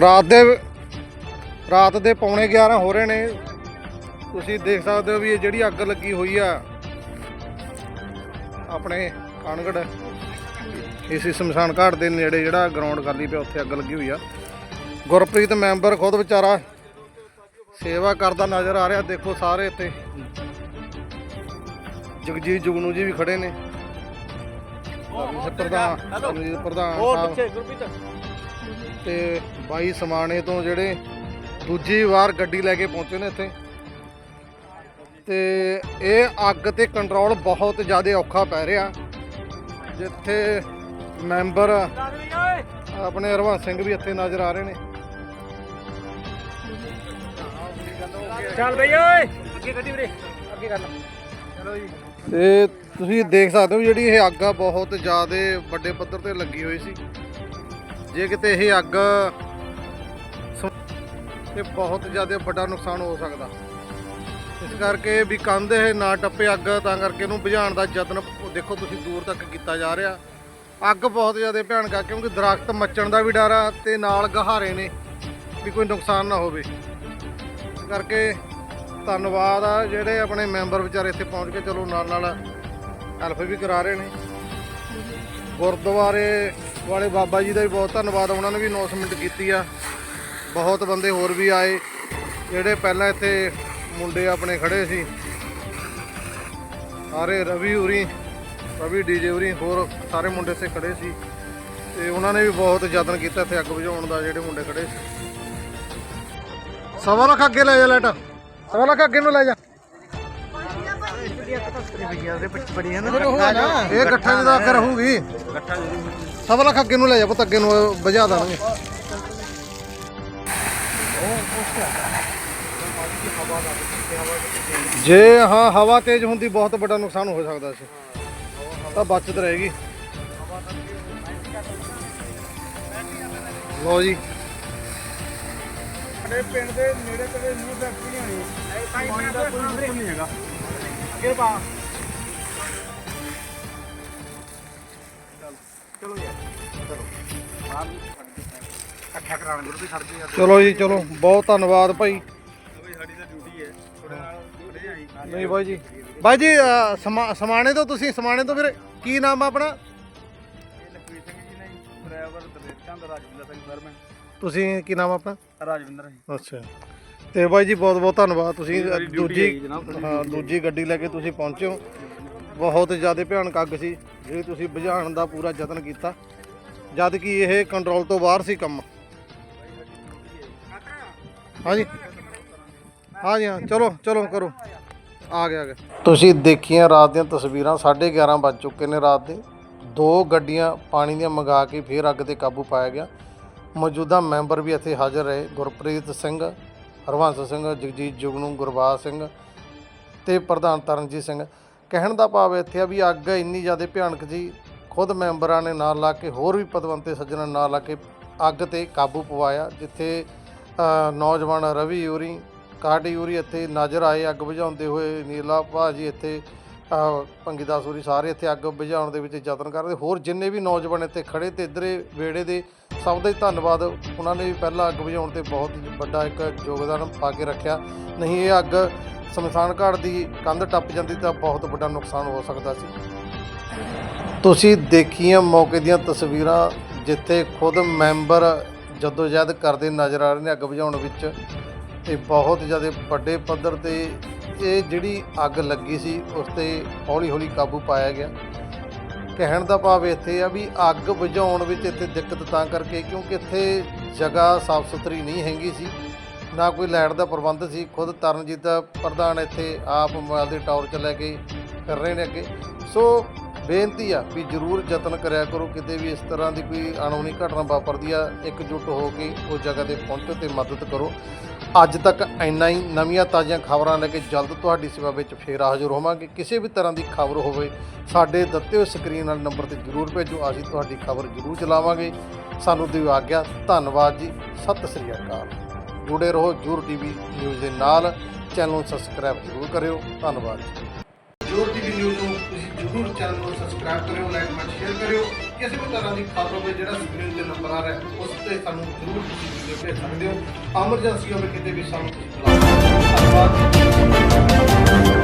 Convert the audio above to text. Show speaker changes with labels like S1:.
S1: ਰਾਤ ਦੇ ਰਾਤ ਦੇ ਪੌਣੇ 11 ਹੋ ਰਹੇ ਨੇ। ਤੁਸੀਂ ਦੇਖ ਸਕਦੇ ਹੋ ਵੀ ਇਹ ਜਿਹੜੀ ਅੱਗ ਲੱਗੀ ਹੋਈ ਆ ਆਪਣੇ ਕਾਨਗੜ ਇਸੇ ਸ਼ਮਸ਼ਾਨ ਘਾਟ ਦੇ ਨੇੜੇ ਜਿਹੜਾ ਗਰਾਊਂਡ ਖਾਲੀ ਪਿਆ ਉੱਥੇ ਅੱਗ ਲੱਗੀ ਹੋਈ ਆ। ਗੁਰਪ੍ਰੀਤ ਮੈਂਬਰ ਖੁਦ ਵਿਚਾਰਾ ਸੇਵਾ ਕਰਦਾ ਨਜ਼ਰ ਆ ਰਿਹਾ ਦੇਖੋ ਸਾਰੇ ਇੱਥੇ। ਜਗਜੀਤ ਜੁਗਨੂ ਜੀ ਵੀ ਖੜੇ ਨੇ। ਪ੍ਰਧਾਨ ਪ੍ਰਧਾਨ ਸਾਹਿਬ। ਤੇ ਬਾਈ ਸਮਾਣੇ ਤੋਂ ਜਿਹੜੇ ਦੂਜੀ ਵਾਰ ਗੱਡੀ ਲੈ ਕੇ ਪਹੁੰਚੇ ਨੇ ਇੱਥੇ। ਤੇ ਇਹ ਅੱਗ ਤੇ ਕੰਟਰੋਲ ਬਹੁਤ ਜ਼ਿਆਦਾ ਔਖਾ ਪੈ ਰਿਹਾ। ਜਿੱਥੇ ਮੈਂਬਰ ਆਪਣੇ ਹਰਵੰਸ ਸਿੰਘ ਵੀ ਇੱਥੇ ਨਜ਼ਰ ਆ ਰਹੇ ਨੇ।
S2: ਚੱਲ ਬਈ ਓਏ। ਅੱਗੇ ਗੱਡੀ ਵੀਰੇ ਅੱਗੇ ਕਰ ਚਲੋ ਜੀ।
S1: ਤੇ ਤੁਸੀਂ ਦੇਖ ਸਕਦੇ ਹੋ ਜਿਹੜੀ ਇਹ ਅੱਗ ਆ ਬਹੁਤ ਜ਼ਿਆਦਾ ਵੱਡੇ ਪੱਧਰ ਤੇ ਲੱਗੀ ਹੋਈ ਸੀ। ਜੇ ਕਿਤੇ ਇਹ ਅੱਗ ਸ- ਤੇ ਬਹੁਤ ਜ਼ਿਆਦਾ ਵੱਡਾ ਨੁਕਸਾਨ ਹੋ ਸਕਦਾ। ਇਸ ਕਰਕੇ ਵੀ ਕੰਧ ਇਹ ਨਾ ਟੱਪੇ ਅੱਗ, ਤਾਂ ਕਰਕੇ ਇਹਨੂੰ ਬੁਝਾਉਣ ਦਾ ਯਤਨ ਉਹ ਦੇਖੋ ਤੁਸੀਂ ਦੂਰ ਤੱਕ ਕੀਤਾ ਜਾ ਰਿਹਾ। ਅੱਗ ਬਹੁਤ ਜ਼ਿਆਦਾ ਭਿਆਨਕ ਆ, ਕਿਉਂਕਿ ਦਰਖਤ ਮੱਚਣ ਦਾ ਵੀ ਡਰ ਆ ਤੇ ਨਾਲ ਗਹਾਰੇ ਨੇ, ਵੀ ਕੋਈ ਨੁਕਸਾਨ ਨਾ ਹੋਵੇ। ਇਸ ਕਰਕੇ ਧੰਨਵਾਦ ਆ ਜਿਹੜੇ ਆਪਣੇ ਮੈਂਬਰ ਵਿਚਾਰੇ ਇੱਥੇ ਪਹੁੰਚ ਕੇ ਚਲੋ ਨਾਲ ਨਾਲ ਹੈਲਪ ਵੀ ਕਰਾ ਰਹੇ ਨੇ। ਗੁਰਦੁਆਰੇ ਵਾਲੇ ਬਾਬਾ ਜੀ ਦਾ ਵੀ ਬਹੁਤ ਧੰਨਵਾਦ, ਉਹਨਾਂ ਨੇ ਵੀ ਅਨਾਉਂਸਮੈਂਟ ਕੀਤੀ ਆ। ਬਹੁਤ ਬੰਦੇ ਹੋਰ ਵੀ ਆਏ, ਜਿਹੜੇ ਪਹਿਲਾਂ ਇੱਥੇ ਮੁੰਡੇ ਆਪਣੇ ਖੜੇ ਸੀ। ਸਾਰੇ ਰਵੀ ਉਰੀ ਰਵੀ ਡੀਜੇ ਉਰੀ ਹੋਰ ਸਾਰੇ ਮੁੰਡੇ ਇੱਥੇ ਖੜੇ ਸੀ। ਤੇ ਉਹਨਾਂ ਨੇ ਵੀ ਬਹੁਤ ਯਤਨ ਕੀਤਾ ਇੱਥੇ ਅੱਗ ਬੁਝਾਉਣ ਦਾ, ਜਿਹੜੇ ਮੁੰਡੇ ਖੜੇ ਸੀ। ਸਵਾ ਲੱਖ ਅੱਗੇ ਲੈ ਜਾ ਲੈਟ ਸਵਾ ਲੱਖ ਅੱਗੇ ਨੂੰ ਲੈ ਜਾ। ਇਹ ਇਕੱਠਾ ਜਿਹਦਾ ਅੱਗ ਰਹੂਗੀ। ਸਵਾ ਲੱਖ ਅੱਗੇ ਨੂੰ ਲੈ ਜਾ ਪੁੱਤ ਅੱਗੇ ਨੂੰ ਬੁਝਾ ਦਾਂਗੇ ਜੇ ਹਾਂ ਹਵਾ ਤੇਜ਼ ਹੁੰਦੀ ਬਹੁਤ ਵੱਡਾ ਨੁਕਸਾਨ ਹੋ ਸਕਦਾ ਸੀ। ਤਾਂ ਬਚਤ ਰਹੇਗੀ। ਲੋ ਜੀ।
S2: ਸਾਡੇ ਪਿੰਡ ਦੇ ਨੇੜੇ ਤੇੜੇ ਨਿਊ ਫੈਕਟਰੀਆਂ ਨੇ ਪਾਣੀ ਦਾ ਕੋਈ ਨਹੀਂ ਹੈਗਾ। ਅੱਗੇ ਪਾ। ਇਕੱਠਾ ਕਰਾਉਣ ਗੁਰੂ ਵੀ ਖੜ ਗਏ ਯਾਰ
S1: ਚਲੋ ਜੀ ਚਲੋ। ਬਹੁਤ ਧੰਨਵਾਦ ਭਾਈ।
S2: ਬਈ ਸਾਡੀ ਤਾਂ ਡਿਊਟੀ ਹੈ ਥੋੜੇ ਨਾਲ ਥੋੜੇ ਆਈ
S1: ਨਹੀਂ ਬਾਈ ਜੀ। ਬਾਈ ਜੀ ਸਮਾ- ਸਮਾਣੇ ਤੋਂ ਤੁਸੀਂ ਸਮਾਣੇ ਤੋਂ ਵੀਰੇ ਕੀ ਨਾਮ ਆ ਆਪਣਾ?
S2: ਇਹ ਲਖਵੀਰ ਸਿੰਘ ਜੀ ਨੇ ਡਰਾਈਵਰ ਦਲੇਰ ਚੰਦ ਰਾਜਵਿੰਦਰ ਸਿੰਘ ਫਰਮੈਨ
S1: ਤੁਸੀਂ ਕੀ ਨਾਮ ਆ ਆਪਣਾ?
S2: ਰਾਜਵਿੰਦਰ
S1: ਅੱਛਾ। ਤੇ ਬਾਈ ਜੀ ਬਹੁਤ ਬਹੁਤ ਧੰਨਵਾਦ। ਤੁਸੀਂ ਦੂਜੀ
S2: ਹਾਂ।
S1: ਦੂਜੀ ਗੱਡੀ ਲੈ ਕੇ ਤੁਸੀਂ ਪਹੁੰਚੇ ਹੋ। ਬਹੁਤ ਜ਼ਿਆਦਾ ਭਿਆਨਕ ਅੱਗ ਸੀ। ਜਿਹੜੀ ਤੁਸੀਂ ਬੁਝਾਉਣ ਦਾ ਪੂਰਾ ਯਤਨ ਕੀਤਾ। ਜਦ ਕਿ ਇਹ ਕੰਟਰੋਲ ਤੋਂ ਬਾਹਰ ਸੀ ਕੰਮ। ਹਾਂਜੀ। ਹਾਂਜੀ, ਹਾਂ, ਚਲੋ ਚਲੋ, ਕਰੋ। ਆ ਗਿਆ ਆ ਗਿਆ। ਤੁਸੀਂ ਦੇਖੀਆਂ ਰਾਤ ਦੀਆਂ ਤਸਵੀਰਾਂ 11:30 ਵੱਜ ਚੁੱਕੇ ਨੇ ਰਾਤ ਦੇ। ਦੋ ਗੱਡੀਆਂ ਪਾਣੀ ਦੀਆਂ ਮੰਗਾ ਕੇ ਫੇਰ ਅੱਗ ਤੇ ਕਾਬੂ ਪਾਇਆ ਗਿਆ। ਮੌਜੂਦਾ ਮੈਂਬਰ ਵੀ ਇੱਥੇ ਹਾਜ਼ਰ ਰਹੇ, ਗੁਰਪ੍ਰੀਤ ਸਿੰਘ, ਹਰਵੰਸ ਸਿੰਘ, ਜਗਜੀਤ ਜੁਗਨੂ, ਗੁਰਬਾਜ ਸਿੰਘ ਤੇ ਪ੍ਰਧਾਨ ਤਰਨਜੀਤ ਸਿੰਘ। ਕਹਿਣ ਦਾ ਭਾਵ ਇੱਥੇ ਆ ਵੀ ਅੱਗ ਇੰਨੀ ਜ਼ਿਆਦਾ ਭਿਆਨਕ ਸੀ ਖੁਦ ਮੈਂਬਰਾਂ ਨੇ ਨਾਲ ਲਾ ਕੇ ਹੋਰ ਵੀ ਪਦਵੰਤੇ ਸੱਜਣਾਂ ਨੇ ਨਾਲ ਲਾ ਕੇ ਅੱਗ ਤੇ ਕਾਬੂ ਪਵਾਇਆ ਜਿੱਥੇ ਨੌਜਵਾਨ ਰਵੀ ਯੂਰੀ ਕਾਟੀ ਯੂਰੀ ਇੱਥੇ ਨਜ਼ਰ ਆਏ ਅੱਗ ਬੁਝਾਉਂਦੇ ਹੋਏ ਨੀਲਾ ਭਾਜੀ ਇੱਥੇ ਅ, ਭੰਗੀਦਾਸ ਸੂਰੀ ਸਾਰੇ ਇੱਥੇ ਅੱਗ ਬੁਝਾਉਣ ਦੇ ਵਿੱਚ ਯਤਨ ਕਰਦੇ ਹੋਰ ਜਿੰਨੇ ਵੀ ਨੌਜਵਾਨ ਇੱਥੇ ਖੜੇ ਤੇ ਇਧਰੇ ਵੇੜੇ ਦੇ ਸਭ ਦਾ ਹੀ ਧੰਨਵਾਦ। ਉਹਨਾਂ ਨੇ ਵੀ ਪਹਿਲਾਂ ਅੱਗ ਬੁਝਾਉਣ ਤੇ ਬਹੁਤ ਵੱਡਾ ਇੱਕ ਯੋਗਦਾਨ ਪਾ ਕੇ ਰੱਖਿਆ। ਨਹੀਂ ਇਹ ਅੱਗ ਸ਼ਮਸ਼ਾਨ ਘਾਟ ਦੀ ਕੰਧ ਟੱਪ ਜਾਂਦੀ ਤਾਂ ਬਹੁਤ ਵੱਡਾ ਨੁਕਸਾਨ ਹੋ ਸਕਦਾ ਸੀ। ਤੁਸੀਂ ਦੇਖੀਆਂ ਮੌਕੇ ਦੀਆਂ ਤਸਵੀਰਾਂ ਜਿੱਥੇ ਖੁਦ ਮੈਂਬਰ ਜਦੋਜਹਿਦ ਕਰਦੇ ਨਜ਼ਰ ਆ ਰਹੇ ਨੇ ਅੱਗ ਬੁਝਾਉਣ ਵਿੱਚ ਤੇ ਬਹੁਤ ਜ਼ਿਆਦਾ ਵੱਡੇ ਪੱਧਰ ਤੇ ਇਹ ਜਿਹੜੀ ਅੱਗ ਲੱਗੀ ਸੀ, ਉਸ ਤੇ ਹੌਲੀ ਹੌਲੀ ਕਾਬੂ ਪਾਇਆ ਗਿਆ। ਕਹਿਣ ਦਾ ਭਾਵ ਇੱਥੇ ਆ ਵੀ ਅੱਗ ਬੁਝਾਉਣ ਵਿੱਚ ਇੱਥੇ ਦਿੱਕਤ ਤਾਂ ਕਰਕੇ ਕਿਉਂਕਿ ਇੱਥੇ ਜਗ੍ਹਾ ਸਾਫ਼ ਸੁਥਰੀ ਨਹੀਂ ਹੈਗੀ ਸੀ, ਨਾ ਕੋਈ ਲਾਈਟ ਦਾ ਪ੍ਰਬੰਧ ਸੀ। ਖੁਦ ਤਰਨਜੀਤ ਦਾ ਪ੍ਰਧਾਨ ਇੱਥੇ ਆਪ ਮੋਬਾਈਲ ਦੇ ਟਾਵਰ 'ਚ ਲੈ ਕੇ ਕਰ ਰਹੇ ਨੇ ਅੱਗੇ। ਸੋ ਬੇਨਤੀ ਆ ਵੀ ਜਰੂਰ ਯਤਨ ਕਰਿਆ ਕਰੋ, ਕਿਤੇ ਵੀ ਇਸ ਤਰ੍ਹਾਂ ਦੀ ਕੋਈ ਅਣਹੋਣੀ ਘਟਨਾ ਵਾਪਰਦੀ ਆ, ਇਕਜੁੱਟ ਹੋ ਕੇ ਉਸ ਜਗ੍ਹਾ ਤੇ ਪਹੁੰਚੋ ਤੇ ਮਦਦ ਕਰੋ। ਅੱਜ ਤੱਕ ਇੰਨਾ ਹੀ, ਨਵੀਆਂ ਤਾਜ਼ੀਆਂ ਖਬਰਾਂ ਲੈ ਕੇ ਜਲਦ ਤੁਹਾਡੀ ਸੇਵਾ ਵਿੱਚ ਫੇਰ ਹਾਜ਼ਰ ਹੋਵਾਂਗੇ। ਕਿਸੇ ਵੀ ਤਰ੍ਹਾਂ ਦੀ ਖਬਰ ਹੋਵੇ, ਸਾਡੇ ਦਿੱਤੇ ਹੋਏ ਸਕਰੀਨ ਵਾਲੇ ਨੰਬਰ ਤੇ ਜਰੂਰ ਭੇਜੋ, ਅਸੀਂ ਤੁਹਾਡੀ ਖਬਰ ਜਰੂਰ ਚਲਾਵਾਂਗੇ। ਸਾਨੂੰ ਦਿਓ ਆਗਿਆ, ਧੰਨਵਾਦ ਜੀ, ਸਤਿ ਸ੍ਰੀ ਅਕਾਲ। ਜੁੜੇ ਰਹੋ ਜੂਰ ਟੀਵੀ ਨਿਊਜ਼ ਦੇ ਨਾਲ, ਚੈਨਲ ਨੂੰ ਸਬਸਕ੍ਰਾਈਬ ਜਰੂਰ ਕਰਿਓ, ਧੰਨਵਾਦ ਜੀ। ਜੂਰ ਟੀਵੀ ਨਿਊਜ਼ ਨੂੰ ਤੁਸੀਂ ਜਰੂਰ ਚੈਨਲ ਨੂੰ ਸਬਸਕ੍ਰਾਈਬ ਕਰਿਓ ਲਾਈਕ ਕਮੈਂਟ ਸ਼ੇਅਰ ਕਰਿਓ। ਕਿਸੇ ਵੀ ਤਰ੍ਹਾਂ ਦੀ ਖਬਰ ਹੋਵੇ, ਜਿਹੜਾ ਸਕਰੀਨ ਤੇ ਨੰਬਰ ਆ ਰਿਹਾ ਉਸ ਤੇ ਸਾਨੂੰ ਜਰੂਰ ਤੁਸੀਂ ਵੀਡੀਓ ਭੇਜ ਸਕਦੇ ਹੋ। ਐਮਰਜੈਂਸੀ ਹੋਵੇ ਕਿਤੇ ਵੀ ਸਾਨੂੰ ਤੁਸੀਂ ਬੁਲਾ ਸਕਦੇ ਹੋ। ਧੰਨਵਾਦ।